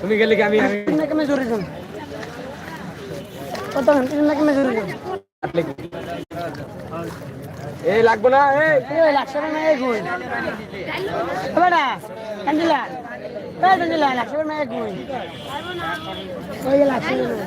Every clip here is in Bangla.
তুমি গেলে কি আমি আমি নাকি মেজুরি যান কত তিন নাকি মেজুরি যান এই লাগবো না এই। লাক্ষ টাকা এক গুণ বেটা কান্দিলা। এই কান্দিলা লাক্ষ টাকা এক গুণ ওই লাক্ষ টাকা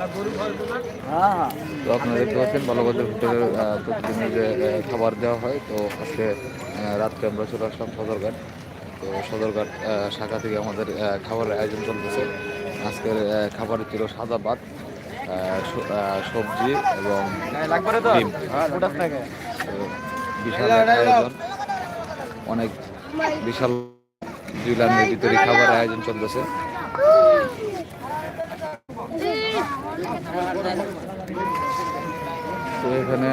হ্যাঁ। তো আপনারা দেখতে পাচ্ছেন বালগদের হোটেলের আহ, প্রতিদিনের যে খাবার দেওয়া হয় তো আজকে রাত্রে আমরা চলে আসলাম সদরঘাট। তো সদরঘাট শাখা থেকে আমাদের খাবারের আয়োজন চলতেছে। আজকের আহ, খাবার ছিল সাদা ভাত সবজি এবং বিশাল আয়োজন। অনেক বিশাল দুই লাইনের ভিতরে খাবারের আয়োজন চলতেছে। তো এখানে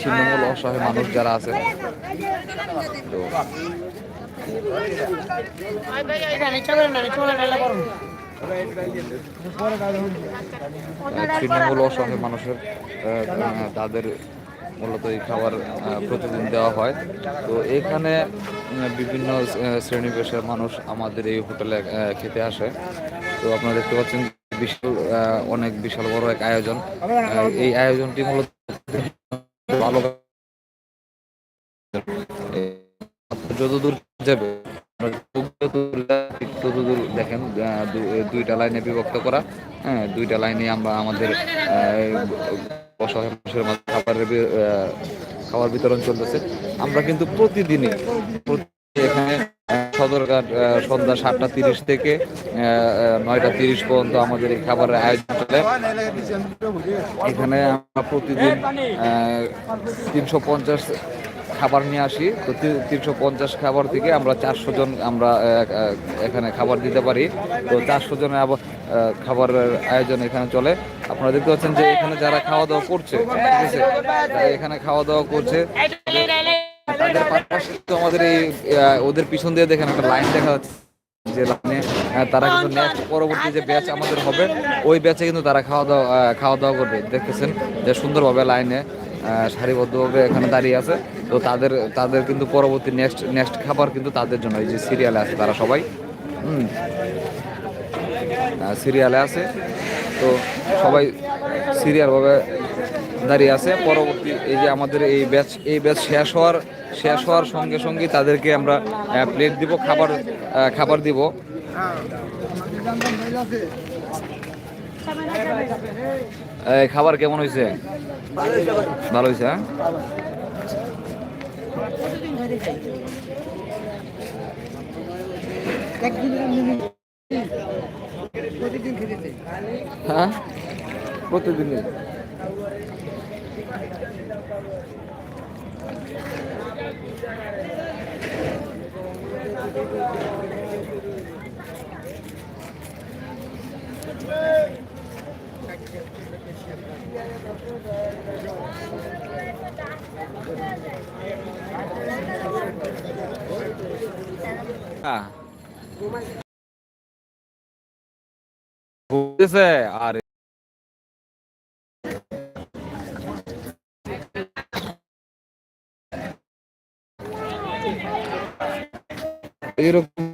ছিন্নমূল অসহায় মানুষ যারা আছে তো ছিন্নমূল অসহায় মানুষের তাদের মূলত এই খাবার প্রতিদিন দেওয়া হয়। তো এখানে বিভিন্ন শ্রেণি পেশার মানুষ আমাদের এই হোটেলে খেতে আসে। তো আপনারা দেখতে পাচ্ছেন বিশাল অনেক বিশাল বড় এক আয়োজন। এই আয়োজনটি মূলত ভালো যতদূর যাবে দেখেন দুইটা লাইনে বিভক্ত করা হ্যাঁ দুইটা লাইনে আমরা আমাদের খাবারের খাবার বিতরণ চলতেছে। আমরা কিন্তু প্রতিদিনই প্রতি- এখানে সদরঘাট সন্ধ্যা সাতটা তিরিশ থেকে নয়টা তিরিশ পর্যন্ত আমাদের এই খাবারের আয়োজন চলে। এখানে আমরা প্রতিদিন তিনশো পঞ্চাশ খাবার নিয়ে আসি। তো তিনশো পঞ্চাশ খাবার থেকে আমরা চারশো জন আমরা এখানে খাবার দিতে পারি। তো চারশো জনের খাবারের আয়োজন এখানে চলে। আপনারা দেখতে পাচ্ছেন যে এখানে যারা খাওয়া দাওয়া করছে, ঠিক আছে? এখানে খাওয়া দাওয়া করছে, তাদের পাশাপাশি তো আমাদের এই ওদের পিছন দিয়ে দেখেন একটা লাইন দেখা যাচ্ছে। যে লাইনে তারা কিন্তু নেক্সট পরবর্তী যে ব্যাচ আমাদের হবে, ওই ব্যাচে কিন্তু তারা খাওয়া দাওয়া খাওয়া দাওয়া করবে। দেখতেছেন যে সুন্দরভাবে লাইনে সারিবদ্ধভাবে এখানে দাঁড়িয়ে আছে। তো তাদের তাদের কিন্তু পরবর্তী নেক্সট নেক্সট খাবার কিন্তু তাদের জন্য এই যে সিরিয়ালে আছে তারা সবাই। হুম। সিরিয়ালে আছে। তো সবাই সিরিয়ালভাবে দাঁড়িয়ে আছে। পরবর্তী এই যে আমাদের এই ব্যাচ এই ব্যাচ শেষ হওয়ার শেষ হওয়ার সঙ্গে সঙ্গে তাদেরকে আমরা প্লেট দিব, খাবার খাবার দিব। খাবার কেমন হয়েছে? ভালো হয়েছে হ্যাঁ? হ্যাঁ? ঘুরতেছে আর। এরকম